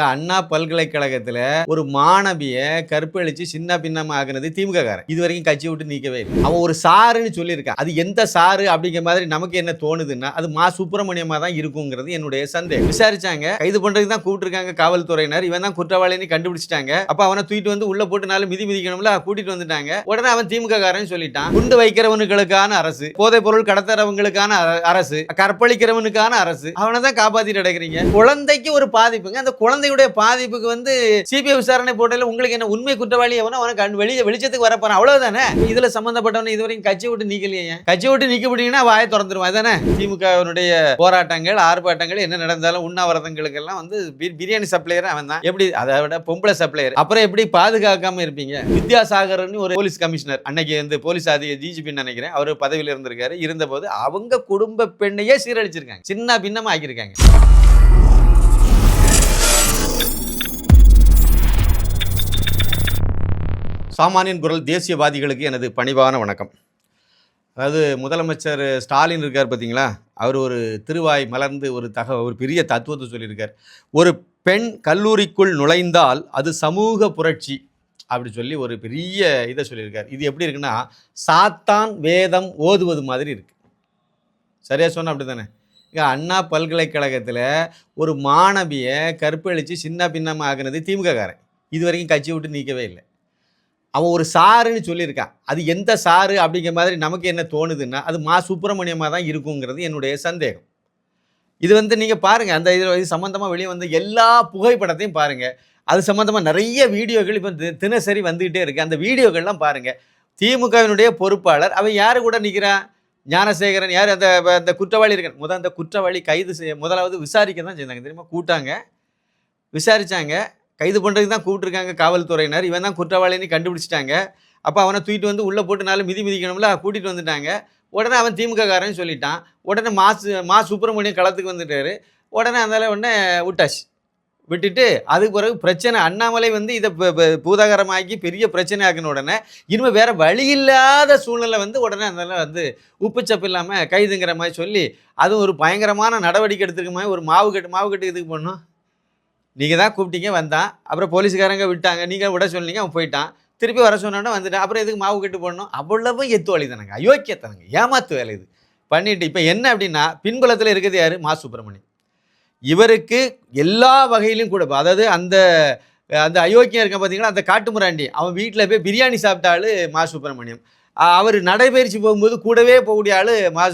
அண்ணா பல்கலைக்கழகத்துல ஒரு மாணவிய கற்பழிச்சு சின்ன பின்னமா ஆகுனது திமுக காரன் இது வரைக்கும் கட்சி விட்டு நீக்கவே இல்லை. அவன் ஒரு சாருன்னு சொல்லியிருக்கான். அது எந்த சாரு அப்படிங்கிற மாதிரி நமக்கு என்ன தோணுதுன்னா அது மா சுப்பிரமணியமா தான் இருக்குங்கிறது என்னுடைய சந்தேகம். விசாரிச்சாங்க. கைது பண்றதுக்கு தான் கூப்பிட்டுருக்காங்க காவல்துறையினர். இவன் தான் குற்றவாளின்னு கண்டுபிடிச்சிட்டாங்க. அப்ப அவனை தூக்கிட்டு வந்து உள்ள போட்டு நாலு மிதி மிதிக்கணும்ல கூட்டிட்டு வந்துட்டாங்க. உடனே அவன் திமுக காரன் சொல்லிட்டான். குண்டு வைக்கிறவனுங்களுக்கான அரசு போதைப் பொருள் கடத்துறவங்களுக்கான அர- அரசு கற்பழிக்கிறவனுக்கான அரசு அவனை தான் காப்பாத்திட்டு அடைக்கிறீங்க. குழந்தைக்கு ஒரு பாதிப்புங்க. அந்த குழந்தை குழந்தையுடைய பாதிப்புக்கு வந்து சிபிஐ விசாரணை போட்டதில் உங்களுக்கு என்ன உண்மை குற்றவாளி எவனோ அவனை கண் வெளிய வெளிச்சத்துக்கு வரப்போறான். அவ்வளவுதானே? இதுல சம்பந்தப்பட்டவன் இதுவரைக்கும் கட்சி விட்டு நீக்கலையே கட்சி விட்டு நீக்க முடியுங்கன்னா வாயை திறந்துருவான். அதானே? திமுகவினுடைய போராட்டங்கள் ஆர்ப்பாட்டங்கள் என்ன நடந்தாலும் உண்ணாவிரதங்களுக்கெல்லாம் வந்து பிரியாணி சப்ளையர் அவன் தான் எப்படி? அதை விட பொம்பளை சப்ளையர். அப்புறம் எப்படி பாதுகாக்காம இருப்பீங்க? வித்யாசாகர்னு ஒரு போலீஸ் கமிஷனர். அன்னைக்கு வந்து போலீஸ் அதிக டிஜிபி நினைக்கிறேன். அவர் பதவியில் இருந்திருக்காரு. இருந்தபோது அவங்க குடும்ப பெண்ணையே சீரழிச்சிருக்காங்க. சின்ன பின்னமா ஆக்கியிருக்காங்க. சாமானியன் குரல் தேசியவாதிகளுக்கு எனது பணிவான வணக்கம். அதாவது முதலமைச்சர் ஸ்டாலின் இருக்கார் பார்த்தீங்களா? அவர் ஒரு திருவாய் மலர்ந்து ஒரு தக ஒரு பெரிய தத்துவத்தை சொல்லியிருக்கார். ஒரு பெண் கல்லூரிக்குள் நுழைந்தால் அது சமூக புரட்சி அப்படி சொல்லி ஒரு பெரிய இதை சொல்லியிருக்கார். இது எப்படி இருக்குன்னா சாத்தான் வேதம் ஓதுவது மாதிரி இருக்குது சரியாக சொன்னால் அப்படி தானே? இங்கே அண்ணா பல்கலைக்கழகத்தில் ஒரு மாணவியை கற்பழித்து சின்ன பின்னமாக ஆகுனது திமுக காரன் இது வரைக்கும் கட்சி விட்டு நீக்கவே இல்லை. அவன் ஒரு சாருன்னு சொல்லியிருக்கான் அது எந்த சாரு அப்படிங்கிற மாதிரி நமக்கு என்ன தோணுதுன்னா அது மா சுப்பிரமணியமாக தான் இருக்குங்கிறது என்னுடைய சந்தேகம். இது வந்து நீங்கள் பாருங்கள் அந்த இதில் இது சம்மந்தமாக வெளியே வந்து எல்லா புகைப்படத்தையும் பாருங்கள் அது சம்மந்தமாக நிறைய வீடியோக்கள் இப்போ தி- தினசரி வந்துக்கிட்டே இருக்குது அந்த வீடியோக்கள்லாம் பாருங்கள் திமுகவினுடைய பொறுப்பாளர் அவன் யார் கூட நிற்கிறான் ஞானசேகரன் யார்? அந்த அந்த குற்றவாளி இருக்கான் முதல் அந்த குற்றவாளி கைது செய்ய முதலாவது விசாரிக்க தான் செய்தாங்க. தெரியுமா? கூட்டாங்க. விசாரித்தாங்க கைது பண்ணுறதுக்கு தான் கூப்பிட்டுருக்காங்க காவல்துறையினர். இவன் தான் குற்றவாளின்னு கண்டுபிடிச்சிட்டாங்க. அப்போ அவனை தூக்கிட்டு வந்து உள்ளே போட்டு நாலு மிதி மிதிக்கணும்ல கூட்டிகிட்டு வந்துட்டாங்க. உடனே அவன் திமுக காரன்னு சொல்லிட்டான். உடனே மாசு மா சுப்பிரமணியம் களத்துக்கு வந்துட்டாரு. உடனே அதனால் உடனே விட்டாச்சு. விட்டுட்டு அதுக்கு பிறகு பிரச்சனை அண்ணாமலை வந்து இதை ப- பூதாகரமாக்கி பெரிய பிரச்சனை ஆக்கின உடனே இனிமேல் வேறு வழி இல்லாத சூழ்நிலை வந்து உடனே அதனால வந்து உப்புச்சப்பு இல்லாமல் கைதுங்கிற மாதிரி சொல்லி அதுவும் ஒரு பயங்கரமான நடவடிக்கை எடுத்துருக்க மாதிரி ஒரு மாவு கட்டு மாவு கட்டு இதுக்கு பண்ணோம் நீங்கள் தான் கூப்பிட்டீங்க வந்தான். அப்புறம் போலீஸ்காரங்க விட்டாங்க. நீங்கள் விட சொன்னீங்க அவன் போயிட்டான். திருப்பி வர சொன்னோன்னா வந்துட்டான். அப்புறம் எதுக்கு மாவு கட்டு போடணும்? அவ்வளவும் எத்து வழிதானங்க அயோக்கியத்தனங்க. ஏமாத்து வேலை இது. பண்ணிட்டு இப்போ என்ன அப்படின்னா பின்புலத்தில் இருக்கிறது யார்? மா சுப்பிரமணியம் இவருக்கு எல்லா வகையிலும் கூட அதாவது அந்த அந்த அயோக்கியம் இருக்க பார்த்தீங்கன்னா அந்த காட்டுமுராண்டி. அவன் வீட்டில் போய் பிரியாணி சாப்பிட்டாலும் மா சுப்பிரமணியம். அவர் நடைபயிற்சி போகும்போது கூடவே போகக்கூடிய ஆள் மா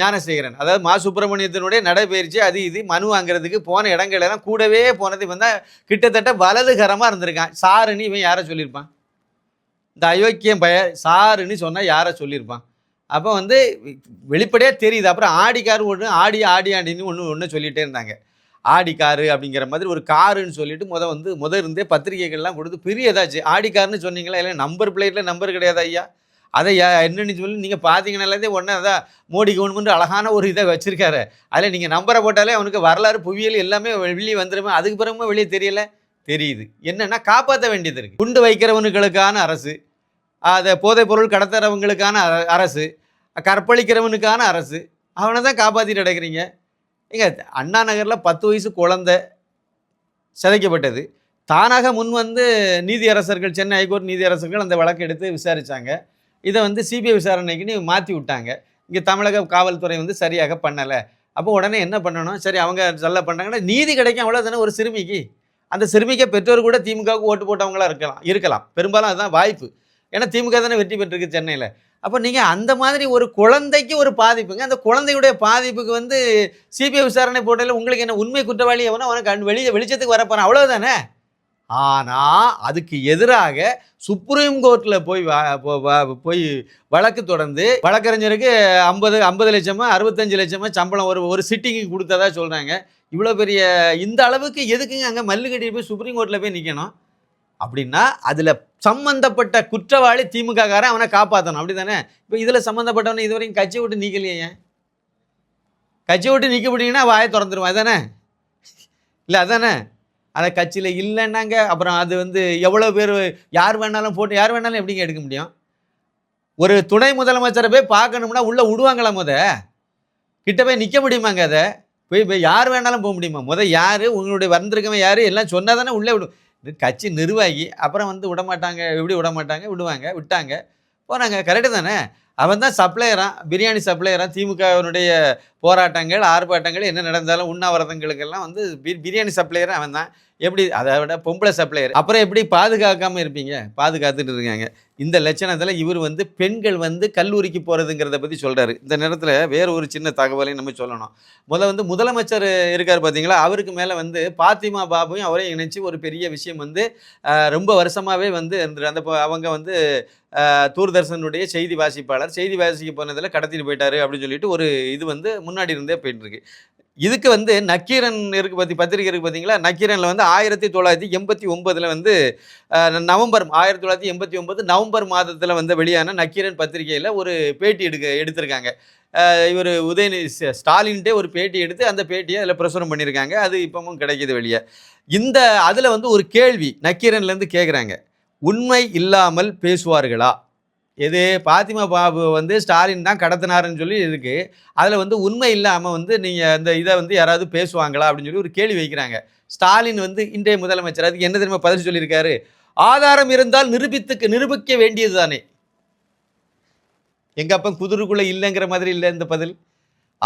ஞானசேகரன். அதாவது மா சுப்பிரமணியத்தினுடைய நடைபயிற்சி அது இது மனு வாங்குறதுக்கு போன இடங்கள்லாம் கூடவே போனது இவன் தான் கிட்டத்தட்ட வலதுகரமாக இருந்திருக்கான். சாருன்னு இவன் யாரை சொல்லியிருப்பான்? இந்த அயோக்கியம் பய சாருன்னு சொன்னால் யாரை சொல்லியிருப்பான்? அப்போ வந்து வெளிப்படையாக தெரியுது. அப்புறம் ஆடி கார் ஒன்று ஆடி ஆடி ஆடின்னு ஒன்று ஒன்று சொல்லிகிட்டே இருந்தாங்க. ஆடி காரு அப்படிங்கிற மாதிரி ஒரு காருன்னு சொல்லிட்டு முத வந்து முத இருந்தே பத்திரிகைகள்லாம் கொடுத்து பெரிய ஏதாச்சு ஆடி காருன்னு சொன்னீங்களா? இல்லை நம்பர் பிளேட்டில் நம்பர் கிடையாது ஐயா. அதை யா- என்னன்னு சொல்லி. நீங்கள் பார்த்தீங்கனாலே உடனே அதான் மோடி கவர்மெண்ட் அழகான ஒரு இதை வச்சுருக்காரு. அதில் நீங்கள் நம்பரை போட்டாலே அவனுக்கு வரலாறு புவியியல் எல்லாமே வெளியே வந்துடுமே அதுக்கு பிறகுமே வெளியே தெரியல. தெரியுது. என்னன்னா காப்பாற்ற வேண்டியது இருக்குது குண்டு வைக்கிறவனுங்களுக்கான அரசு அதை போதைப் பொருள் கடத்துறவங்களுக்கான அர- அரசு கற்பழிக்கிறவனுக்கான அரசு அவனை தான் காப்பாற்றிட்டு அடைக்கிறீங்க ஏங்க அண்ணா நகரில் பத்து வயசு குழந்தை சிதைக்கப்பட்டது. தானாக முன் வந்து நீதியரசர்கள் சென்னை ஹைகோர்ட் நீதியரசர்கள் அந்த வழக்கு எடுத்து விசாரித்தாங்க இதை வந்து சிபிஐ விசாரணைக்குன்னு மாற்றி விட்டாங்க. இங்கே தமிழக காவல்துறை வந்து சரியாக பண்ணலை. அப்போ உடனே என்ன பண்ணணும்? சரி அவங்க சொல்ல பண்ணுறாங்கன்னா நீதி கிடைக்கும் அவ்வளோதானே ஒரு சிறுமிக்கு. அந்த சிறுமிக்கு பெற்றோர் கூட திமுகவுக்கு ஓட்டு போட்டவங்களா இருக்கலாம் இருக்கலாம். பெரும்பாலும் அதுதான் வாய்ப்பு. ஏன்னா திமுக தானே வெற்றி பெற்றிருக்கு சென்னையில். அப்போ நீங்கள் அந்த மாதிரி ஒரு குழந்தைக்கு ஒரு பாதிப்புங்க. அந்த குழந்தையுடைய பாதிப்புக்கு வந்து சிபிஐ விசாரணை போட்டதில் உங்களுக்கு என்ன உண்மை குற்றவாளி எவனோ அவனை கண் வெளியே வெளிச்சத்துக்கு வரப்போகிறான் அவ்வளோதானே ஆனால் அதுக்கு எதிராக சுப்ரீம் கோர்ட்டில் போய் வா- போய் வழக்கு தொடர்ந்து வழக்கறிஞருக்கு ஐம்பது ஐம்பது லட்சமா அறுபத்தஞ்சு லட்சமா சம்பளம் ஒரு ஒரு சிட்டிங்கு கொடுத்ததா சொல்கிறாங்க இவ்வளோ பெரிய இந்த அளவுக்கு எதுக்குங்க அங்கே மல்லு கட்டிட்டு போய் சுப்ரீம் கோர்ட்டில் போய் நிற்கணும் அப்படின்னா அதில் சம்மந்தப்பட்ட குற்றவாளி திமுக காரன் அவனை காப்பாற்றணும் அப்படி தானே இப்போ இதில் சம்மந்தப்பட்டவனை இது வரைக்கும் கட்சி விட்டு நீக்கலையே ஏன்? கட்சி விட்டு நீக்க முடியுங்கன்னா வாயை திறந்துருவான். அதானே? இல்லை அதானே? அந்த கட்சியில் இல்லைன்னாங்க. அப்புறம் அது வந்து எவ்வளோ பேர் யார் வேணாலும் போட்டு யார் வேணாலும் எப்படிங்க எடுக்க முடியும்? ஒரு துணை முதலமைச்சரை போய் பார்க்கணும்னா உள்ளே விடுவாங்களா முத? கிட்ட போய் நிற்க முடியுமாங்க அதை? போய் போய் யார் வேணாலும் போக முடியுமா? முத யார்? உங்களுடைய வந்திருக்கவன் யார்? எல்லாம் சொன்னால் தானே உள்ளே விடும் கட்சி நிர்வாகி அப்புறம் வந்து விட மாட்டாங்க எப்படி விட மாட்டாங்க விடுவாங்க விட்டாங்க. போனாங்க கரெக்டு தானே? அவன் தான் சப்ளையரான் பிரியாணி சப்ளையரான் திமுகவினுடைய போராட்டங்கள் ஆர்ப்பாட்டங்கள் என்ன நடந்தாலும் உண்ணாவிரதங்களுக்கெல்லாம் வந்து பிரியாணி சப்ளையராக அவன் தான். எப்படி அதை விட பொம்பளை சப்ளையர். அப்புறம் எப்படி பாதுகாக்காமல் இருப்பீங்க? பாதுகாத்துட்டு இருக்காங்க. இந்த லட்சணத்தில் இவர் வந்து பெண்கள் வந்து கல்லூரிக்கு போகிறதுங்கிறத பற்றி சொல்கிறாரு இந்த நேரத்தில் வேறு ஒரு சின்ன தகவலையும் நம்ம சொல்லணும். முதல்ல வந்து முதலமைச்சர் இருக்கார் பார்த்தீங்களா அவருக்கு மேலே வந்து பாத்திமா பாபுவையும் அவரையும் இணைச்சி ஒரு பெரிய விஷயம் வந்து ரொம்ப வருஷமாகவே வந்து இருந்துரு அந்த அவங்க வந்து தூர்தர்ஷனுடைய செய்தி வாசிப்பாளர். செய்தி வாசிக்க போனதில் கடத்திட்டு போயிட்டாரு அப்படின்னு சொல்லிட்டு ஒரு இது வந்து முன்னாடி இருந்தே போயிட்டுருக்கு இதுக்கு வந்து நக்கீரன் இருக்கு பத்தி பத்திரிகை இருக்கு பார்த்தீங்களா நக்கீரனில் வந்து ஆயிரத்தி தொள்ளாயிரத்தி எண்பத்தி ஒன்பதில் வந்து நவம்பர் ஆயிரத்தி தொள்ளாயிரத்தி எண்பத்தி ஒன்பது நவம்பர் மாதத்தில் வந்து வெளியான நக்கீரன் பத்திரிகையில் ஒரு பேட்டி எடுக்க எடுத்திருக்காங்க. இவர் உதயநிதி ஸ்டாலின்ட்டே ஒரு பேட்டி எடுத்து அந்த பேட்டியை அதில் பிரசுரம் பண்ணியிருக்காங்க அது இப்பவும் கிடைக்கிது வெளியே. இந்த அதில் வந்து ஒரு கேள்வி நக்கீரன்லேருந்து கேட்குறாங்க உண்மை இல்லாமல் பேசுவார்களா? எது? பாத்திமா பாபு வந்து ஸ்டாலின் தான் கடத்தினாருன்னு சொல்லி இருக்கு. அதில் வந்து உண்மை இல்லாமல் வந்து நீங்கள் அந்த இதை வந்து யாராவது பேசுவாங்களா அப்படின்னு சொல்லி ஒரு கேள்வி வைக்கிறாங்க. ஸ்டாலின் வந்து இன்றைய முதலமைச்சர் அதுக்கு என்ன தெரியுமா பதில் சொல்லியிருக்காரு? ஆதாரம் இருந்தால் நிரூபித்துக்கு நிரூபிக்க வேண்டியது தானே எங்கள் அப்பன் குதிருக்குள்ளே இல்லைங்கிற மாதிரி இல்லை இந்த பதில்.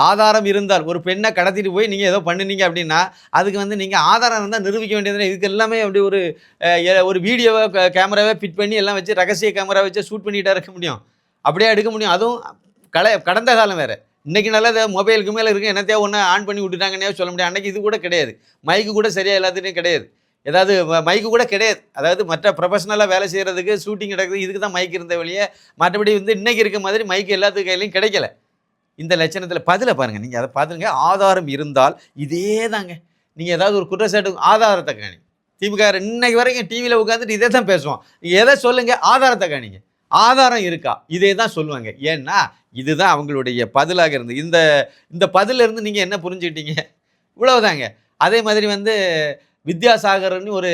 ஆதாரம் இருந்தால் ஒரு பெண்ணை கடத்திட்டு போய் நீங்கள் ஏதோ பண்ணுனீங்க அப்படின்னா அதுக்கு வந்து நீங்கள் ஆதாரம் இருந்தால் நிரூபிக்க வேண்டியது இதுக்கு எல்லாமே அப்படி ஒரு ஒரு வீடியோவை கேமராவே ஃபிட் பண்ணி எல்லாம் வச்சு ரகசிய கேமரா வச்சு ஷூட் பண்ணிகிட்டே இருக்க முடியும். அப்படியே எடுக்க முடியும். அதுவும் கலை கடந்த காலம் வேறு. இன்றைக்கி நல்லா மொபைலுக்கு மேலே இருக்குது என்னத்தையோ ஒன்று ஆன் பண்ணி விட்டுட்டாங்கன்னே சொல்ல முடியாது. அன்னைக்கு இது கூட கிடையாது. மைக்கு கூட சரியாக எல்லாத்துலேயும் கிடையாது. ஏதாவது மைக்கு கூட கிடையாது. அதாவது மற்ற ப்ரொஃபஷனலாக வேலை செய்கிறதுக்கு ஷூட்டிங் நடக்குது இதுக்கு தான் மைக் இருந்த வழியே மற்றபடி வந்து இன்னைக்கு இருக்க மாதிரி மைக்கு எல்லாத்துக்கு கையிலையும் கிடைக்கல. இந்த லட்சணத்தில் பதிலை பாருங்கள் நீங்கள் அதை பார்த்துங்க ஆதாரம் இருந்தால் இதே தாங்க நீங்கள் ஏதாவது ஒரு குற்றச்சாட்டு ஆதாரத்தை காணி. திமுக இன்னைக்கு வரைக்கும் டிவியில் உட்காந்துட்டு இதே தான் பேசுவோம் நீங்கள் எதை சொல்லுங்கள் ஆதாரத்தை காணிங்க. ஆதாரம் இருக்கா? இதே தான் சொல்லுவாங்க. ஏன்னா இதுதான் அவங்களுடைய பதிலாக இருந்து. இந்த இந்த பதிலிருந்து நீங்கள் என்ன புரிஞ்சுக்கிட்டீங்க? இவ்வளவுதாங்க. அதே மாதிரி வந்து வித்யாசாகர்னு ஒரு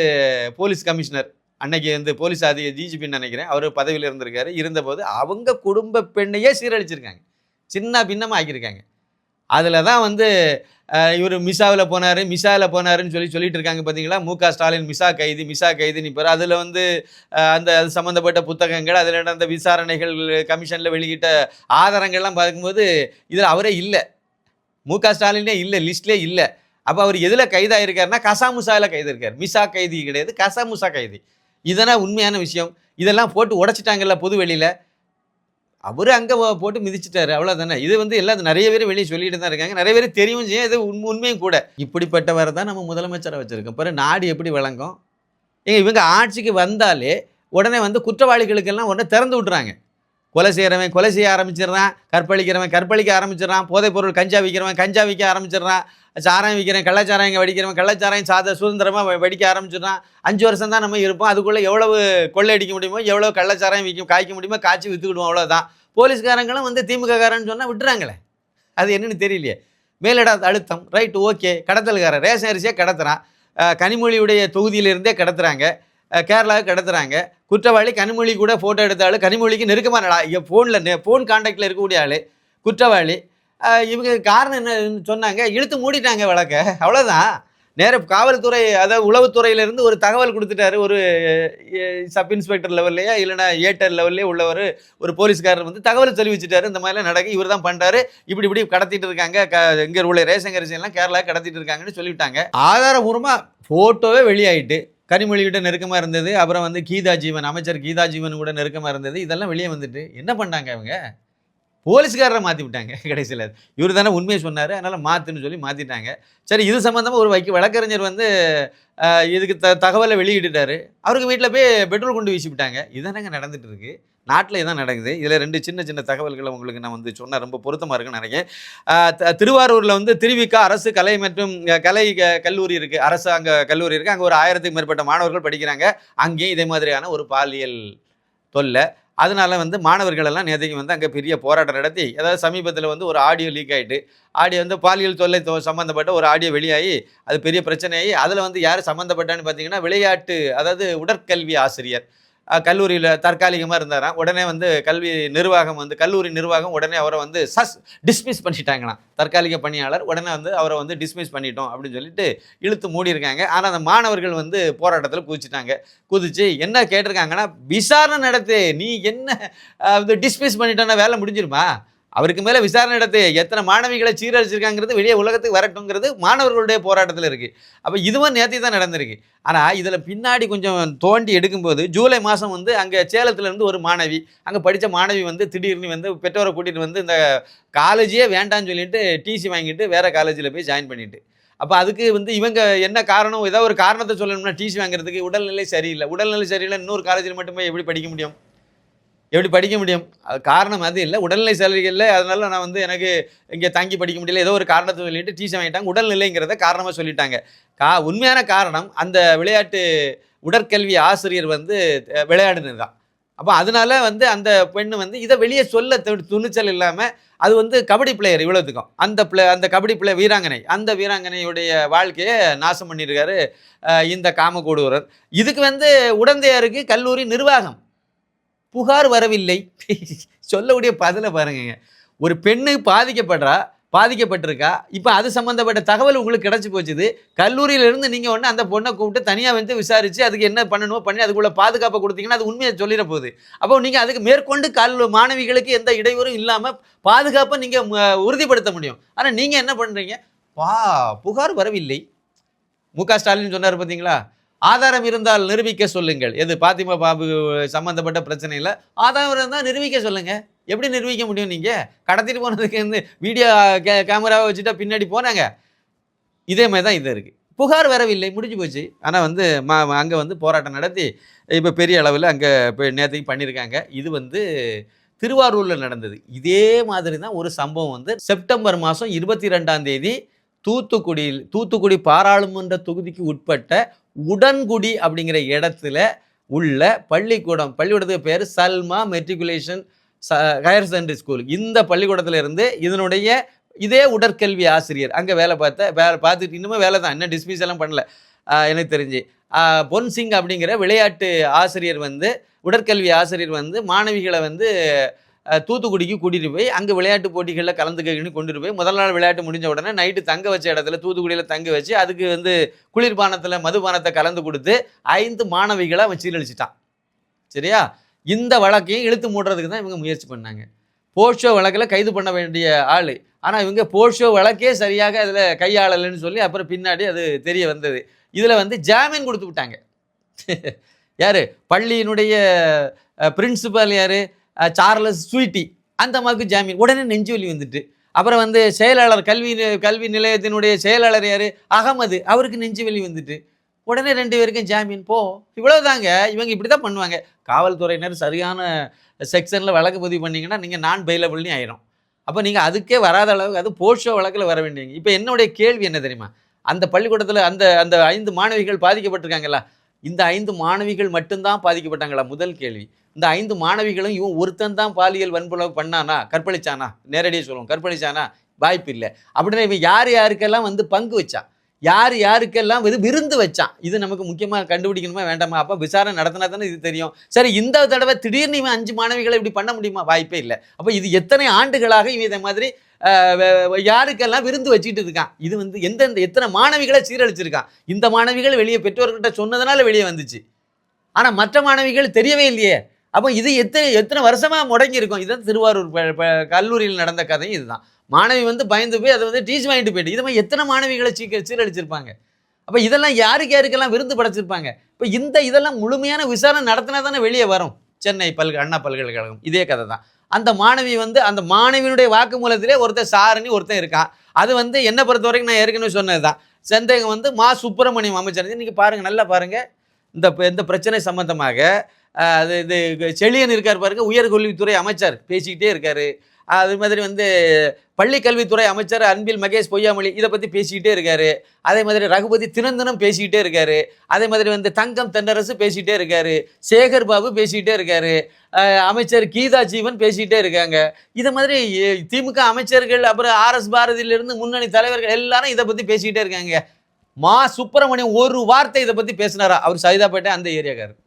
போலீஸ் கமிஷனர் அன்னைக்கு வந்து போலீஸ் அதிக டிஜிபின்னு நினைக்கிறேன். அவர் பதவியில் இருந்திருக்காரு. இருந்தபோது அவங்க குடும்ப பெண்ணையே சீரழிச்சிருக்காங்க. சின்ன பின்னமாக ஆக்கியிருக்காங்க அதில் தான் வந்து இவர் மிசாவில் போனார் மிசாவில் போனாருன்னு சொல்லி சொல்லிட்டு இருக்காங்க பார்த்தீங்களா மு க ஸ்டாலின் மிசா கைதி மிசா கைதுன்னு இப்போ அதில் வந்து அந்த அது சம்மந்தப்பட்ட புத்தகங்கள் அதில் நடந்த விசாரணைகள் கமிஷனில் வெளியிட்ட ஆதாரங்கள்லாம் பார்க்கும்போது இதில் அவரே இல்லை. மு க ஸ்டாலினே இல்லை லிஸ்ட்லேயே இல்லை. அப்போ அவர் எதில் கைதாயிருக்காருன்னா கசாமுசாவில் கைது இருக்கார் மிசா கைதி கிடையாது கசாமுசா கைதி. இதெல்லாம் உண்மையான விஷயம். இதெல்லாம் போட்டு உடைச்சிட்டாங்கல்ல பொது வெளியில் அவர் அங்கே போட்டு மிதிச்சிட்டாரு. அவ்வளோதானே இது வந்து எல்லாம் நிறைய பேர் வெளியே சொல்லிட்டு தான் இருக்காங்க. நிறைய பேர் தெரியும் செய்யும் இது உண்மை உண்மையும் கூட. இப்படிப்பட்டவரை தான் நம்ம முதலமைச்சரை வச்சுருக்கோம். பிறகு நாடு எப்படி விளங்கும். ஏங்க இவங்க ஆட்சிக்கு வந்தாலே உடனே வந்து குற்றவாளிகளுக்கெல்லாம் உடனே திறந்து விட்றாங்க கொலை செய்கிறவன் கொலை செய்ய ஆரம்பிச்சிடுறான் கற்பழிக்கிறவன் கற்பழிக்க ஆரம்பிச்சிடுறான் போதைப் பொருள் கஞ்சா விற்கிறவன் கஞ்சா விற்க ஆரம்பிச்சிடுறான் சாராயம் விற்கிறேன் கள்ளச்சாராயம் வெடிக்கிறவன் கள்ளச்சாராயம் சாத சுதந்திரமாக வெடிக்க ஆரம்பிச்சிடுறான். அஞ்சு வருஷம் தான் நம்ம இருப்போம் அதுக்குள்ளே எவ்வளவு கொள்ளையடிக்க முடியுமோ எவ்வளோ கள்ளச்சாராயம் விற்க காய்க்க முடியுமோ காய்ச்சி விற்றுக்கிடுவோம் அவ்வளோதான் போலீஸ்காரங்களும் வந்து திமுககாரன்னு சொன்னால் விட்டுறாங்களே. அது என்னன்னு தெரியலையே. மேலிட அழுத்தம் ரைட் ஓகே கடத்தல்காரன் ரேஷன் அரிசியாக கடத்துகிறான் கனிமொழியுடைய தொகுதியிலிருந்தே கடத்துகிறாங்க கேரளாவுக்கு கடத்துகிறாங்க குற்றவாளி கனிமொழி கூட ஃபோட்டோ எடுத்தாலும் கனிமொழிக்கு நெருக்கமான ஆளா இங்கே ஃபோனில் ஃபோன் காண்டாக்டில் இருக்கக்கூடிய ஆள் குற்றவாளி. இவங்க காரணம் என்ன சொன்னாங்க இழுத்து மூடிட்டாங்க வழக்க. அவ்வளோதான் நேர காவல்துறை அதாவது உளவுத்துறையிலேருந்து ஒரு தகவல் கொடுத்துட்டாரு. ஒரு சப் இன்ஸ்பெக்டர் லெவல்லையா இல்லைன்னா ஏட்டர் லெவல்லையே உள்ளவர் ஒரு போலீஸ்காரர் வந்து தகவல் தெரிவிச்சிட்டாரு இந்த மாதிரிலாம் நடக்கு. இவர் தான் பண்ணுறாரு இப்படி இப்படி கடத்திட்டு இருக்காங்க. க இங்கே உள்ள ரேஷன் அரிசி கேரளா கடத்திட்டு இருக்காங்கன்னு சொல்லிவிட்டாங்க. ஆதாரபூர்வமாக ஃபோட்டோவே வெளியாயிட்டு கனிமொழிகிட்ட நெருக்கமாக இருந்தது. அப்புறம் வந்து கீதா ஜீவன் அமைச்சர் கீதா ஜீவன் கூட நெருக்கமாக இருந்தது. இதெல்லாம் வெளியே வந்துட்டு என்ன பண்ணாங்க அவங்க போலீஸ்காரரை மாற்றி விட்டாங்க கடைசியில். இவர் தானே உண்மையை சொன்னார் அதனால் மாற்றுன்னு சொல்லி மாற்றிட்டாங்க சரி இது சம்மந்தமாக ஒரு வைக்க வழக்கறிஞர் வந்து இதுக்கு த தகவலை வெளியிட்டுட்டாரு. அவருக்கு வீட்டில் போய் பெட்ரோல் கொண்டு வீசி விட்டாங்க. இதுதானங்க நடந்துகிட்டு இருக்குது நாட்டில் இதான் நடக்குது. இதில் ரெண்டு சின்ன சின்ன தகவல்களை உங்களுக்கு நான் வந்து சொன்னால் ரொம்ப பொருத்தமாக இருக்குன்னு நினைக்கிறேன். த- திருவாரூரில் வந்து திருவிக்கா அரசு கலை மற்றும் கலை க- கல்லூரி இருக்குது அரசு அங்கே கல்லூரி இருக்குது அங்கே ஒரு ஆயிரத்துக்கு மேற்பட்ட மாணவர்கள் படிக்கிறாங்க. அங்கேயும் இதே மாதிரியான ஒரு பாலியல் தொல்லை. அதனால வந்து மாணவர்கள் எல்லாம் நேற்றுக்கு வந்து அங்கே பெரிய போராட்டம் நடத்தி அதாவது சமீபத்தில் வந்து ஒரு ஆடியோ லீக் ஆகிட்டு ஆடியோ வந்து பாலியல் தொல்லை சம்மந்தப்பட்ட ஒரு ஆடியோ வெளியாகி அது பெரிய பிரச்சனையாகி அதில் வந்து யார் சம்மந்தப்பட்டான்னு பார்த்தீங்கன்னா விளையாட்டு அதாவது உடற்கல்வி ஆசிரியர். கல்லூரியில் தற்காலிகமாக இருந்தாராம் உடனே வந்து கல்வி நிர்வாகம் வந்து கல்லூரி நிர்வாகம் உடனே அவரை வந்து சஸ் டிஸ்மிஸ் பண்ணிட்டாங்களாம். தற்காலிக பணியாளர் உடனே வந்து அவரை வந்து டிஸ்மிஸ் பண்ணிட்டோம் அப்படின்னு சொல்லிட்டு இழுத்து மூடியிருக்காங்க. ஆனால் அந்த மாணவர்கள் வந்து போராட்டத்தில் குதிச்சிட்டாங்க. குதிச்சு என்ன கேட்டிருக்காங்கன்னா விசாரணை நடத்து நீ என்ன வந்து டிஸ்மிஸ் பண்ணிட்டோன்னா வேலை முடிஞ்சிருமா? அவருக்கு மேலே விசாரணை நடத்தி எத்தனை மாணவிகளை சீரழிச்சிருக்காங்கிறது வெளியே உலகத்துக்கு வரட்டுங்கிறது மாணவர்களுடைய போராட்டத்தில் இருக்குது அப்போ இதுவும் நேற்று தான் நடந்திருக்கு. ஆனால் இதில் பின்னாடி கொஞ்சம் தோண்டி எடுக்கும்போது ஜூலை மாதம் வந்து அங்கே சேலத்துலேருந்து ஒரு மாணவி அங்கே படித்த மாணவி வந்து திடீர்னு வந்து பெற்றோரை கூட்டிகிட்டு வந்து இந்த காலேஜே வேண்டாம்னு சொல்லிட்டு டிசி வாங்கிட்டு வேறு காலேஜில் போய் ஜாயின் பண்ணிட்டு. அப்போ அதுக்கு வந்து இவங்க என்ன காரணம்? ஏதாவது ஒரு காரணத்தை சொல்லணும்னா டிசி வாங்குறதுக்கு உடல்நிலை சரியில்லை. உடல்நிலை சரியில்லை இன்னொரு காலேஜில் மட்டும் போய் எப்படி படிக்க முடியும்? எப்படி படிக்க முடியும்? அது காரணம் அது இல்லை. உடல்நிலை சரியில்லை. அதனால நான் வந்து எனக்கு இங்கே தங்கி படிக்க முடியல. ஏதோ ஒரு காரணத்தை சொல்லிட்டு டீச்சர் வாங்கிட்டாங்க. உடல்நிலைங்கிறத காரணமாக சொல்லிட்டாங்க. கா உண்மையான காரணம் அந்த விளையாட்டு உடற்கல்வி ஆசிரியர் வந்து விளையாடினது விளையாடுனது தான் அப்போ அதனால வந்து அந்த பெண்ணு வந்து இதை வெளியே சொல்ல துணிச்சல் இல்லாமல் அது வந்து கபடி பிளேயர் இவ்வளோத்துக்கும் அந்த பிளே அந்த கபடி பிளே வீராங்கனை. அந்த வீராங்கனையுடைய வாழ்க்கையை நாசம் பண்ணியிருக்காரு இந்த காமக்கூடுவரர் இதுக்கு வந்து உடந்தையாருக்கு கல்லூரி நிர்வாகம். புகார் வரவில்லை. சொல்லக்கூடிய பதில பாருங்க ஒரு பெண்ணு பாதிக்கப்படுறா பாதிக்கப்பட்டிருக்கா. இப்போ அது சம்மந்தப்பட்ட தகவல் உங்களுக்கு கிடச்சி போச்சுது. கல்லூரியிலேருந்து நீங்கள் ஒன்று அந்த பொண்ணை கூப்பிட்டு தனியாக வந்து விசாரித்து அதுக்கு என்ன பண்ணணுமோ பண்ணி அதுக்குள்ளே பாதுகாப்பை கொடுத்தீங்கன்னா அது உண்மையை சொல்லிட போகுது. அப்போ நீங்கள் அதுக்கு மேற்கொண்டு கல் மாணவிகளுக்கு எந்த இடையூறும் இல்லாமல் பாதுகாப்பை நீங்கள் உறுதிப்படுத்த முடியும். ஆனால் நீங்கள் என்ன பண்ணுறீங்க பா புகார் வரவில்லை. மு க. ஸ்டாலின் சொன்னார் பார்த்தீங்களா ஆதாரம் இருந்தால் நிரூபிக்க சொல்லுங்கள். எது பாத்திமா பாபு சம்மந்தப்பட்ட பிரச்சனையில் ஆதாரம் இருந்தால் நிரூபிக்க சொல்லுங்கள் எப்படி நிரூபிக்க முடியும் நீங்கள் கடத்திட்டு போனதுக்கு வந்து வீடியோ கே கேமராவை வச்சுட்டா பின்னாடி போனாங்க. இதே மாதிரி தான் இது இருக்குது புகார் வரவில்லை முடிஞ்சு போச்சு. ஆனால் வந்து மா அங்கே வந்து போராட்டம் நடத்தி இப்போ பெரிய அளவில் அங்கே இப்போ நேற்றுக்கு பண்ணியிருக்காங்க இது வந்து திருவாரூரில் நடந்தது. இதே மாதிரி தான் ஒரு சம்பவம் வந்து செப்டம்பர் மாதம் இருபத்தி ரெண்டாம் தேதி தூத்துக்குடியில் தூத்துக்குடி பாராளுமன்ற தொகுதிக்கு உட்பட்ட உடன்குடி அப்படிங்கிற இடத்துல உள்ள பள்ளிக்கூடம் பள்ளிக்கூடத்துக்கு பேர் சல்மா மெட்ரிகுலேஷன் ச ஹையர் செகண்டரி ஸ்கூல். இந்த பள்ளிக்கூடத்திலிருந்து இதனுடைய இதே உடற்கல்வி ஆசிரியர். அங்கே வேலை பார்த்த வேலை பார்த்துட்டு இன்னுமே வேலை தான். இன்னும் டிஸ்மிஸ் எல்லாம் பண்ணல. எனக்கு தெரிஞ்சு. பொன் சிங் அப்படிங்கிற விளையாட்டு ஆசிரியர் வந்து உடற்கல்வி ஆசிரியர் வந்து மாணவிகளை வந்து தூத்துக்குடிக்கு கூட்டிகிட்டு போய் அங்கே விளையாட்டு போட்டிகளில் கலந்துக்கன்னு கொண்டுட்டு போய் முதல் நாள் விளையாட்டு முடிஞ்ச உடனே நைட்டு தங்க வச்ச இடத்துல தூத்துக்குடியில் தங்க வச்சு அதுக்கு வந்து குளிர்பானத்தில் மதுபானத்தை கலந்து கொடுத்து ஐந்து மாணவிகளை அவன் சீரழிச்சிட்டான். சரியா? இந்த வழக்கையும் இழுத்து மூடுறதுக்கு தான் இவங்க முயற்சி பண்ணாங்க. போர்ஷோ வழக்கில் கைது பண்ண வேண்டிய ஆள். ஆனால் இவங்க போர்ஷோ வழக்கே சரியாக அதில் கையாளலைன்னு சொல்லி அப்புறம் பின்னாடி அது தெரிய வந்தது. இதில் வந்து ஜாமீன் கொடுத்து விட்டாங்க. யார்? பள்ளியினுடைய பிரின்சிபல் யார்? சார்லஸ் ஸ்வீட்டி அந்த அம்மாவுக்கு ஜாமீன். உடனே நெஞ்சு வலி வந்துட்டு. அப்புறம் வந்து செயலாளர் கல்வி கல்வி நிலையத்தினுடைய செயலாளர் யார்? அகமது. அவருக்கு நெஞ்சு வலி வந்துட்டு. உடனே ரெண்டு பேருக்கும் ஜாமீன். போ இவ்வளோதாங்க இவங்க இப்படி தான் பண்ணுவாங்க. காவல்துறையினர் சரியான செக்ஷனில் வழக்கு பதிவு பண்ணிங்கன்னா நீங்கள் நான் பெயிலபிள்னு ஆயிரும். அப்போ நீங்கள் அதுக்கே வராத அளவுக்கு அது போஷோ வழக்கில் வர வேண்டியங்க. இப்போ என்னுடைய கேள்வி என்ன தெரியுமா? அந்த பள்ளிக்கூடத்தில் அந்த அந்த ஐந்து மாணவிகள் பாதிக்கப்பட்டிருக்காங்கல்ல இந்த ஐந்து மாணவிகள் மட்டும்தான் பாதிக்கப்பட்டாங்களா? முதல் கேள்வி. இந்த ஐந்து மாணவிகளும் இவன் ஒருத்தன் தான் பாலியல் வன்புணர்வு பண்ணானா? கற்பழிச்சானா? நேரடியாக சொல்லுவோம். கற்பழிச்சானா? வாய்ப்பு இல்லை. அப்படின்னா இவன் யார் யாருக்கெல்லாம் வந்து பங்கு வச்சான் யார் யாருக்கெல்லாம் இது விருந்து வச்சான் இது நமக்கு முக்கியமாக கண்டுபிடிக்கணுமா வேண்டாமா? அப்போ விசாரணை நடத்தினா தானே இது தெரியும். சரி இந்த தடவை திடீர்னு இவன் அஞ்சு மாணவிகளை இப்படி பண்ண முடியுமா? வாய்ப்பே இல்லை. அப்போ இது எத்தனை ஆண்டுகளாக இவன் இதை மாதிரி யாருக்கெல்லாம் விருந்து வச்சுக்கிட்டு இருக்கான்? இது வந்து எந்தெந்த எத்தனை மாணவிகளை சீரழிச்சிருக்கான்? இந்த மாணவிகள் வெளியே பெற்றோர்கிட்ட சொன்னதுனால வெளியே வந்துச்சு. ஆனால் மற்ற மாணவிகள் தெரியவே இல்லையே. அப்போ இது எத்தனை எத்தனை வருஷமாக முடங்கி இருக்கும் இதுதான் திருவாரூர் ப- கல்லூரியில் நடந்த கதையும் இதுதான். மாணவி வந்து பயந்து போய் அதை வந்து டீச் வாங்கிட்டு போயிட்டு இது மாதிரி எத்தனை மாணவிகளை சீக்க சீரழிச்சிருப்பாங்க? அப்போ இதெல்லாம் யாருக்கு யாருக்கெல்லாம் விருந்து படைச்சிருப்பாங்க? இப்போ இந்த இதெல்லாம் முழுமையான விசாரணை நடத்தினா தானே வெளியே வரும். சென்னை பல்க அண்ணா பல்கலைக்கழகம். இதே கதை தான் அந்த மாணவி வந்து அந்த மாணவியினுடைய வாக்குமூலத்திலே ஒருத்தன் சாரணி ஒருத்தன் இருக்கான். அது வந்து என்னை பொறுத்த வரைக்கும் நான் ஏற்கனவே சொன்னது தான் சந்தேகம் வந்து மா சுப்பிரமணியம் அமைச்சர். இன்றைக்கி பாருங்கள் நல்லா பாருங்கள் இந்த இந்த பிரச்சனை சம்பந்தமாக அது இது செழியன் இருக்கார் பாருங்கள் உயர்கல்வித்துறை அமைச்சர். பேசிக்கிட்டே இருக்காரு. அது மாதிரி வந்து பள்ளிக்கல்வித்துறை அமைச்சர் அன்பில் மகேஷ் பொய்யாமொழி இதை பற்றி பேசிக்கிட்டே இருக்காரு. அதே மாதிரி ரகுபதி தினந்தனம் பேசிக்கிட்டே இருக்காரு. அதே மாதிரி வந்து தங்கம் தென்னரசு பேசிக்கிட்டே இருக்காரு. சேகர் பாபு பேசிக்கிட்டே இருக்காரு. அமைச்சர் கீதா ஜீவன் பேசிக்கிட்டே இருக்காங்க. இதை மாதிரி திமுக அமைச்சர்கள் அப்புறம் ஆர்எஸ் பாரதியிலிருந்து முன்னணி தலைவர்கள் எல்லாரும் இதை பற்றி பேசிக்கிட்டே இருக்காங்க. மா சுப்பிரமணியம் ஒரு வார்த்தை இதை பற்றி பேசினாரா? அவர் சைதாப்பேட்டை அந்த ஏரியாக்காரர்.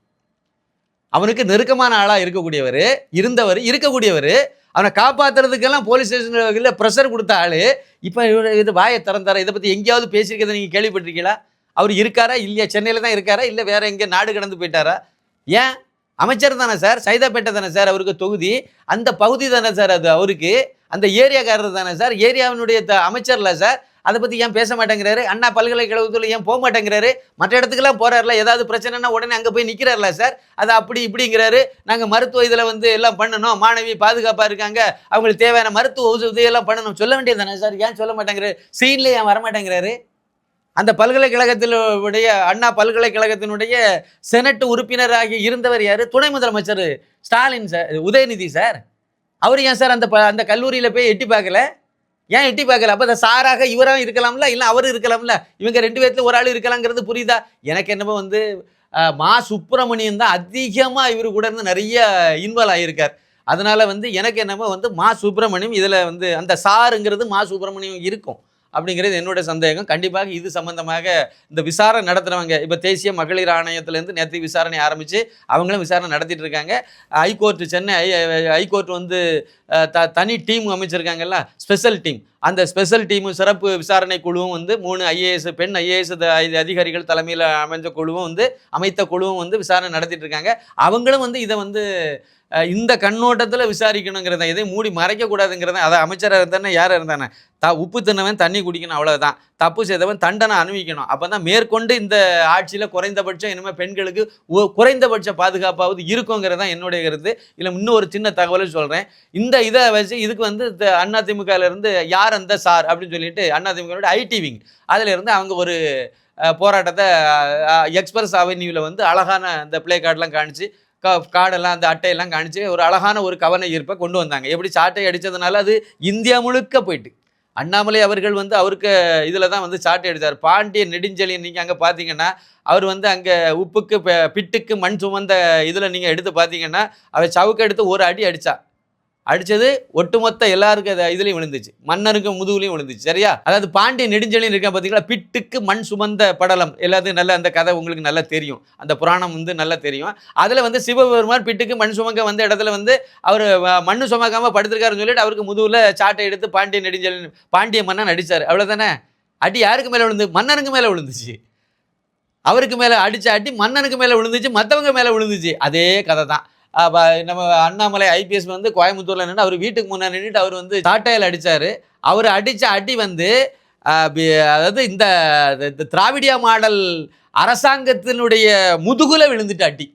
அவனுக்கு நெருக்கமான ஆளாக இருக்கக்கூடியவர் இருந்தவர் இருக்கக்கூடியவர். அவனை காப்பாற்றுறதுக்கெல்லாம் போலீஸ் ஸ்டேஷனில் ப்ரெஷர் கொடுத்த ஆள். இப்போ இவர் இது வாயை திறந்தார? இதை பற்றி எங்கேயாவது பேசியிருக்கிறத நீங்கள் கேள்விப்பட்டிருக்கீங்களா? அவர் இருக்காரா? இல்லையா? சென்னையில் தான் இருக்காரா? இல்லை வேறு எங்கே நாடு கடந்து போயிட்டாரா? ஏன்? அமைச்சர் தானே சார்? சைதாப்பேட்டை தானே சார் அவருக்கு தொகுதி. அந்த பகுதி தானே சார் அது அவருக்கு. அந்த ஏரியாக்காரர் தானே சார்? ஏரியாவினுடைய த அமைச்சர்ல சார். அதை பற்றி ஏன் பேச மாட்டேங்கிறாரு? அண்ணா பல்கலைக்கழகத்தில் ஏன் போக மாட்டேங்கிறாரு? மற்ற இடத்துக்குலாம் போகிறார்ல ஏதாவது பிரச்சனைனா உடனே அங்கே போய் நிற்கிறார்ல சார்? அது அப்படி இப்படிங்கிறாரு. நாங்கள் மருத்துவ இதில் வந்து எல்லாம் பண்ணணும். மாணவி பாதுகாப்பாக இருக்காங்க. அவங்களுக்கு தேவையான மருத்துவ உதவியெல்லாம் பண்ணணும். சொல்ல வேண்டியது தானே சார்? ஏன் சொல்ல மாட்டேங்கிறாரு? சீன்லேயே ஏன் வரமாட்டேங்கிறாரு? அந்த பல்கலைக்கழகத்தினுடைய அண்ணா பல்கலைக்கழகத்தினுடைய செனட் உறுப்பினராகி இருந்தவர் யார்? துணை முதலமைச்சர். Stalin sir Udhayanidhi sir. அவர் ஏன் சார் அந்த ப- அந்த கல்லூரியில் போய் எட்டி பார்க்கல? ஏன் எட்டி பார்க்கல? அப்போ அந்த சாராக இவராக இருக்கலாம்ல? இல்லை அவர் இருக்கலாம்ல? இவங்க ரெண்டு பேர்த்துல ஒரு ஆள் இருக்கலாங்கிறது புரியுதா? எனக்கு என்னமோ வந்து மா சுப்பிரமணியன் தான் அதிகமாக இவர் கூட இருந்து நிறைய இன்வால்வ் ஆகியிருக்கார் அதனால் வந்து எனக்கு என்னமோ வந்து மா சுப்பிரமணியம் இதில் வந்து அந்த சாருங்கிறது மா சுப்பிரமணியம் இருக்கும். அப்படிங்கிறது என்னுடைய சந்தேகம். கண்டிப்பாக இது சம்பந்தமாக இந்த விசாரணை நடத்துகிறவங்க இப்போ தேசிய மகளிர் ஆணையத்திலேருந்து நேற்று விசாரணை ஆரம்பித்து அவங்களும் விசாரணை நடத்திட்டு இருக்காங்க. ஹைகோர்ட் சென்னை ஐ ஹைகோர்ட் வந்து த தனி டீம் அமைச்சிருக்காங்கல்ல ஸ்பெஷல் டீம். அந்த ஸ்பெஷல் டீமும் சிறப்பு விசாரணை குழுவும் வந்து மூணு ஐஏஎஸ் பெண் ஐஏஎஸ் அதிகாரிகள் தலைமையில் அமைஞ்ச குழுவும் வந்து அமைத்த குழுவும் வந்து விசாரணை நடத்திட்டு இருக்காங்க. அவங்களும் வந்து இதை வந்து இந்த கண்ணோட்டத்தில் விசாரிக்கணுங்கிறத இதை மூடி மறைக்கக்கூடாதுங்கிறத அதை அமைச்சராக இருந்தானே யார் இருந்தானே? த உப்பு தின்னவன் தண்ணி குடிக்கணும் அவ்வளோதான் தப்பு செய்தவன் தண்டனை அனுபவிக்கணும். அப்போ தான் மேற்கொண்டு இந்த ஆட்சியில் குறைந்தபட்சம் இனிமேல் பெண்களுக்கு குறைந்தபட்ச பாதுகாப்பாவது இருக்குங்கிறது தான் என்னுடைய கருத்து. இல்லை இன்னும் ஒரு சின்ன தகவலும் சொல்கிறேன் இந்த இதை வச்சு இதுக்கு வந்து இந்த அதிமுகலேருந்து யார் அந்த சார் அப்படின்னு சொல்லிட்டு அதிமுக ஐடி விங் அதில் அவங்க ஒரு போராட்டத்தை எக்ஸ்பிரஸ் அவென்யூவில் வந்து அழகான அந்த பிளே கார்டெலாம் காணிச்சு கா காடெல்லாம் அந்த அட்டையெல்லாம் காணிச்சு ஒரு அழகான ஒரு கவன ஈர்ப்பை கொண்டு வந்தாங்க. எப்படி சாட்டை அடித்ததுனால அது இந்தியா முழுக்க போயிட்டு. அண்ணாமலை அவர்கள் வந்து அவருக்கு இதில் தான் வந்து சாட்டை அடித்தார் பாண்டிய நெடுஞ்செழியன் நீங்கள் அங்கே பார்த்தீங்கன்னா அவர் வந்து அங்கே உப்புக்கு பிட்டுக்கு மண் சுமந்த இதில் நீங்கள் எடுத்து பார்த்தீங்கன்னா அவர் சவுக்கு எடுத்து ஒரு அடி அடித்தா அடிச்சது ஒட்டுமொத்த எல்லாருக்கும் அது இதுலையும் விழுந்துச்சு. மன்னருக்கு முதுகுலையும் விழுந்துச்சு. சரியா? அதாவது பாண்டிய நெடுஞ்செழியும் இருக்கா பார்த்தீங்களா பிட்டுக்கு மண் சுமந்த படலம். எல்லாத்தையும் நல்ல அந்த கதை உங்களுக்கு நல்லா தெரியும். அந்த புராணம் வந்து நல்லா தெரியும். அதில் வந்து சிவபெருமான் பிட்டுக்கு மண் சுமக்க வந்த இடத்துல வந்து அவர் மண்ணு சுமக்காம படுத்திருக்காருன்னு சொல்லிட்டு அவருக்கு முதுகுல சாட்டை எடுத்து பாண்டிய நெடுஞ்செழியன் பாண்டிய மன்னன் அடிச்சார். அவ்வளவுதானே? அடி யாருக்கு மேலே விழுந்து? மன்னனுக்கு மேலே விழுந்துச்சு. அவருக்கு மேலே அடித்த அடி மன்னனுக்கு மேலே விழுந்துச்சு மற்றவங்க மேலே விழுந்துச்சு. அதே கதை தான் நம்ம அண்ணாமலை ஐபிஎஸ் வந்து கோயம்புத்தூர்ல நின்று அவர் வீட்டுக்கு முன்னாடி நின்றுட்டு அவர் வந்து சாட்டையில் அடிச்சாரு. அவர் அடிச்ச அடி வந்து அதாவது இந்த திராவிடியா மாடல் அரசாங்கத்தினுடைய முதுகுல விழுந்துட்டு அடி.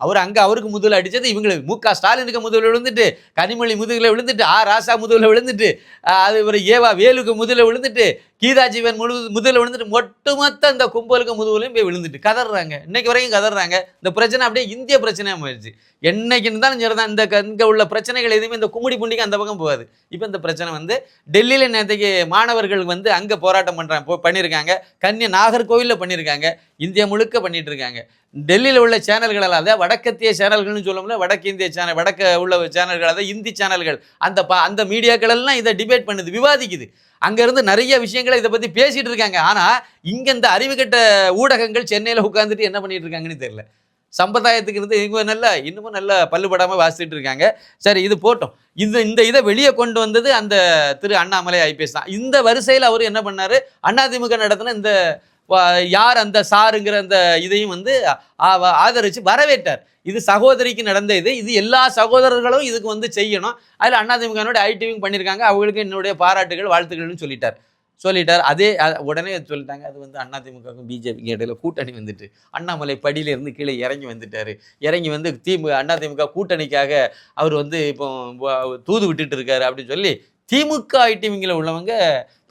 அவர் அங்கே அவருக்கு முதுகில் அடித்தது இவங்களை. மு க ஸ்டாலினுக்கு முதுகில் விழுந்துட்டு கனிமொழி முதுகில் விழுந்துட்டு ஆ ராசா முதுகில் விழுந்துட்டு அது இவர் ஏவா வேலுக்கு முதுகில் விழுந்துட்டு கீதா ஜீவன் முழு முதுகில் விழுந்துட்டு ஒட்டுமொத்த இந்த கும்பலுக்கு முதுகுலையும் போய் விழுந்துட்டு கதறாங்க இன்னைக்கு வரைக்கும் கதறாங்க இந்த பிரச்சனை அப்படியே இந்திய பிரச்சனையாக போயிடுச்சு என்னைக்கு இருந்தாலும் சரி தான் இந்த க- உள்ள பிரச்சனைகள் எதுவுமே இந்த கும்மிடி புண்டிக்கு அந்த பக்கம் போகாது. இப்போ இந்த பிரச்சனை வந்து டெல்லியில் நேற்றுக்கு மாணவர்கள் வந்து அங்கே போராட்டம் பண்ணுறாங்க போ பண்ணியிருக்காங்க கன்னிய நாகர்கோவிலில் பண்ணியிருக்காங்க இந்தியா முழுக்க பண்ணிட்டு இருக்காங்க டெல்லியில் உள்ள சேனல்கள் எல்லாம் அதாவது வடக்கத்திய சேனல்கள்னு சொல்லும்ல வடக்கு இந்திய சேனல் வடக்க உள்ள சேனல்கள் அதாவது இந்தி சேனல்கள் அந்த ப அந்த மீடியாக்கள் எல்லாம் இதை டிபேட் பண்ணுது விவாதிக்குது. அங்கேருந்து நிறைய விஷயங்களை இதை பற்றி பேசிகிட்டு இருக்காங்க. ஆனால் இங்கே இந்த அறிவுகட்ட ஊடகங்கள் சென்னையில் உட்காந்துட்டு என்ன பண்ணிட்டு இருக்காங்கன்னு தெரியல. சம்பிரதாயத்துக்கு இருந்து இவங்க நல்லா இன்னமும் நல்லா பல்லுபடாமல் வாசிட்டு இருக்காங்க. சரி இது போட்டோம். இந்த இந்த இதை வெளியே கொண்டு வந்தது அந்த திரு அண்ணாமலை ஐபிஎஸ் தான். இந்த வரிசையில் அவர் என்ன பண்ணார்? அதிமுக நடத்தின இந்த யார் அந்த சாருங்கிற அந்த இதையும் வந்து ஆ- வரவேற்றார். இது சகோதரிக்கு நடந்த இது. இது எல்லா சகோதரர்களும் இதுக்கு வந்து செய்யணும். அதில் அண்ணாதிமுகனுடைய ஐடிவிங் பண்ணியிருக்காங்க அவங்களுக்கு என்னுடைய பாராட்டுகள் வாழ்த்துக்கள்னு சொல்லிட்டார். சொல்லிட்டார். அதே உடனே சொல்லிட்டாங்க. அது வந்து அதிமுகவுக்கும் பிஜேபிக்கு இடையில கூட்டணி வந்துட்டு. அண்ணாமலை படியிலேருந்து கீழே இறங்கி வந்துட்டாரு. இறங்கி வந்து திமுக அதிமுக கூட்டணிக்காக அவர் வந்து இப்போ தூது விட்டுட்டு இருக்காரு அப்படின்னு சொல்லி திமுக ஐடிவிங்கில் உள்ளவங்க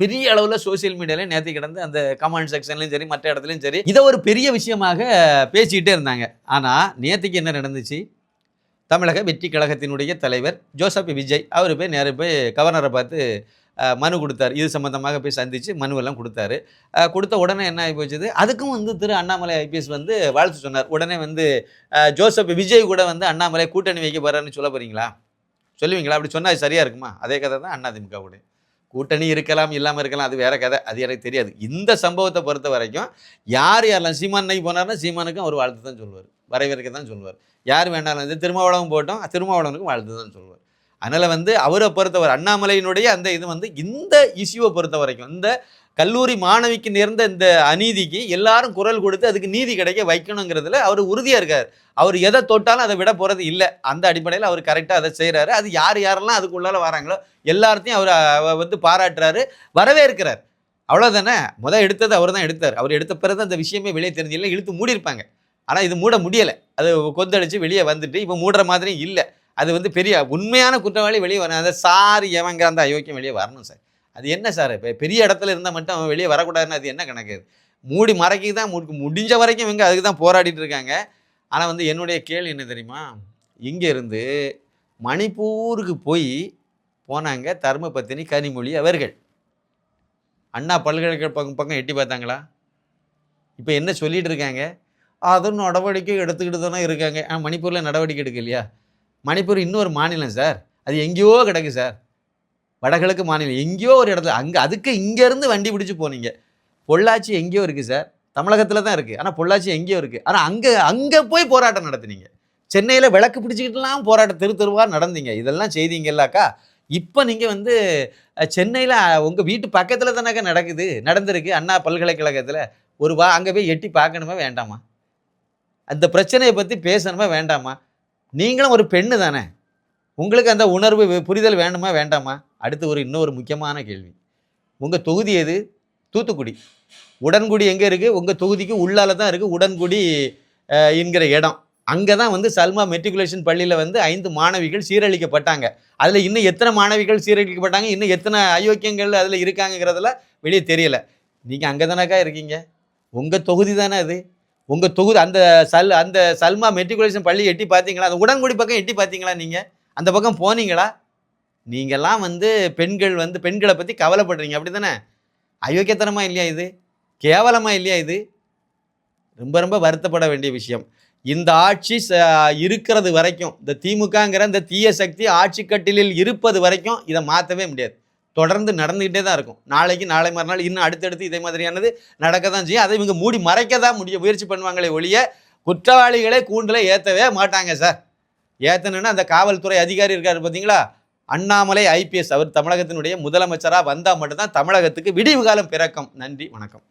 பெரிய அளவில் சோஷியல் மீடியால நேற்று கிடந்து அந்த கமெண்ட் செக்ஷன்லையும் சரி மற்ற இடத்துலையும் சரி இதை ஒரு பெரிய விஷயமாக பேசிக்கிட்டே இருந்தாங்க. ஆனால் நேற்றுக்கு என்ன நடந்துச்சு? தமிழக வெற்றி கழகத்தினுடைய தலைவர் ஜோசப் விஜய் அவர் போய் நேராக போய் கவர்னரை பார்த்து மனு கொடுத்தாரு. இது சம்மந்தமாக போய் சந்தித்து மனுவெல்லாம் கொடுத்தாரு. கொடுத்த உடனே என்ன ஆகி போச்சுது? அதுக்கும் வந்து திரு அண்ணாமலை ஐபிஎஸ் வந்து வாழ்த்து சொன்னார். உடனே வந்து ஜோசப் விஜய் கூட வந்து அண்ணாமலை கூட்டணி வைக்க போறாருன்னு சொல்ல போகிறீங்களா சொல்லுவீங்களா? அப்படி சொன்னால் அது சரியாக இருக்குமா? அதே கதை தான் அதிமுகவுடைய கூட்டணி இருக்கலாம் இல்லாமல் இருக்கலாம் அது வேற கதை. அது எனக்கு தெரியாது. இந்த சம்பவத்தை பொறுத்த வரைக்கும் யார் யாரெல்லாம் சீமான் நைக்கு போனார்னா சீமானுக்கும் அவர் வாழ்த்து தான் சொல்லுவார். வரவேற்க தான் சொல்லுவார். யார் வேண்டாலும் வந்து திருமாவளவன் போட்டோம் திருமாவளவனுக்கும் வாழ்த்து தான் சொல்லுவார். அதனால் வந்து அவரை பொறுத்தவரை அண்ணாமலையினுடைய அந்த இது வந்து இந்த இஷ்யூவை பொறுத்த வரைக்கும் இந்த கல்லூரி மாணவிக்கு நேர்ந்த இந்த அநீதிக்கு எல்லாரும் குரல் கொடுத்து அதுக்கு நீதி கிடைக்க வைக்கணுங்கிறதுல அவர் உறுதியாக இருக்கார். அவர் எதை தொட்டாலும் அதை விட போகிறது இல்லை. அந்த அடிப்படையில் அவர் கரெக்டாக அதை செய்கிறாரு அது யார் யாரெல்லாம் அதுக்குள்ளால வராங்களோ எல்லார்த்தையும் அவர் வந்து பாராட்டுறாரு வரவேற்கிறார். அவ்வளோதானே முதல் எடுத்தது அவர் தான் எடுத்தார். அவர் எடுத்த பிறகு அந்த விஷயமே வெளியே தெரிஞ்சில்லை இழுத்து மூடியிருப்பாங்க. ஆனால் இது மூட முடியலை. அது கொந்தளிச்சு வெளியே வந்துட்டு இப்போ மூடுற மாதிரி இல்லை. அது வந்து பெரிய உண்மையான குற்றவாளி வெளியே வரணும் அந்த சாரி எவங்க அந்த அயோக்கியம் வெளியே வரணும் சார். அது என்ன சார்? இப்போ பெரிய இடத்துல இருந்தால் மட்டும் அவன் வெளியே வரக்கூடாதுன்னு அது என்ன கணக்கு? மூடி மறைக்கி தான் முடிஞ்ச வரைக்கும் இவங்க அதுக்கு தான் போராடிட்டு இருக்காங்க. ஆனால் வந்து என்னுடைய கேள்வி என்ன தெரியுமா? இங்கேருந்து மணிப்பூருக்கு போய் போனாங்க தர்மபத்தினி கனிமொழி அவர்கள். அண்ணா பல்கலைக்கழக பக்கம் பக்கம் எட்டி பார்த்தாங்களா? இப்போ என்ன சொல்லிகிட்டு இருக்காங்க? அதுவும் நடவடிக்கை எடுத்துக்கிட்டு தானே இருக்காங்க. ஆ மணிப்பூரில் நடவடிக்கை எடுக்கலையா? மணிப்பூர் இன்னொரு மாநிலம் சார். அது எங்கேயோ கிடக்கு சார். வடகிழக்கு மாநிலம் எங்கேயோ ஒரு இடத்துல அங்கே அதுக்கு இங்கேருந்து வண்டி பிடிச்சி போனீங்க. பொள்ளாச்சி எங்கேயோ இருக்குது சார். தமிழகத்தில் தான் இருக்குது ஆனால் பொள்ளாச்சி எங்கேயோ இருக்குது ஆனால் அங்கே அங்கே போய் போராட்டம் நடத்துனீங்க. சென்னையில் விளக்கு பிடிச்சிக்கிட்டுலாம் போராட்டம் தெரு தெருவாக நடந்தீங்க. இதெல்லாம் செய்தீங்கல்லாக்கா இப்போ நீங்கள் வந்து சென்னையில் உங்கள் வீட்டு பக்கத்தில் தானக்கா நடக்குது நடந்திருக்கு அண்ணா பல்கலைக்கழகத்தில். ஒரு வா அங்கே போய் எட்டி பார்க்கணுமா வேண்டாமா? அந்த பிரச்சனையை பற்றி பேசணுமா வேண்டாமா? நீங்களும் ஒரு பெண்ணு தானே. உங்களுக்கு அந்த உணர்வு புரிதல் வேணுமா வேண்டாமா? அடுத்து ஒரு இன்னொரு முக்கியமான கேள்வி. உங்கள் தொகுதி எது? தூத்துக்குடி. உடன்குடி எங்கே இருக்குது உங்கள் தொகுதிக்கு உள்ளால தான் இருக்குது உடன்குடி என்கிற இடம். அங்கே தான் வந்து சல்மா மெட்ரிகுலேஷன் பள்ளியில் வந்து ஐந்து மாணவிகள் சீரழிக்கப்பட்டாங்க. அதில் இன்னும் எத்தனை மாணவிகள் சீரழிக்கப்பட்டாங்க? இன்னும் எத்தனை அயோக்கியங்கள் அதில் இருக்காங்கிறதுல வெளியே தெரியலை. நீங்கள் அங்கே தானக்கா இருக்கீங்க? உங்கள் தொகுதி தானே அது? உங்கள் தொகுதி அந்த சல் அந்த சல்மா மெட்ரிகுலேஷன் பள்ளி எட்டி பார்த்தீங்களா? அந்த உடன்குடி பக்கம் எட்டி பார்த்தீங்களா நீங்கள் அந்த பக்கம் போனீங்களா? நீங்கள்லாம் வந்து பெண்கள் வந்து பெண்களை பற்றி கவலைப்படுறீங்க. அப்படி தானே அயோக்கியத்தனமாக இல்லையா இது? கேவலமாக இல்லையா இது? ரொம்ப ரொம்ப வருத்தப்பட வேண்டிய விஷயம். இந்த ஆட்சி ச- இருக்கிறது வரைக்கும் இந்த திமுகங்கிற இந்த தீய சக்தி ஆட்சி கட்டிலில் இருப்பது வரைக்கும் இதை மாற்றவே முடியாது. தொடர்ந்து நடந்துக்கிட்டே தான் இருக்கும். நாளைக்கு நாளை மறுநாள் இன்னும் அடுத்தடுத்து இதே மாதிரியானது நடக்க தான் செய்யும். அதை இவங்க மூடி மறைக்க தான் முடிய முயற்சி பண்ணுவாங்களே ஒழிய குற்றவாளிகளே கூண்டில் ஏற்றவே மாட்டாங்க சார். ஏற்றணுன்னா அந்த காவல்துறை அதிகாரி இருக்கார் பார்த்தீங்களா அண்ணாமலை ஐபிஎஸ் அவர் தமிழகத்தினுடைய முதலமைச்சராக வந்தால் மட்டும்தான் தமிழகத்துக்கு விடிவு காலம் பிறக்கும். நன்றி வணக்கம்.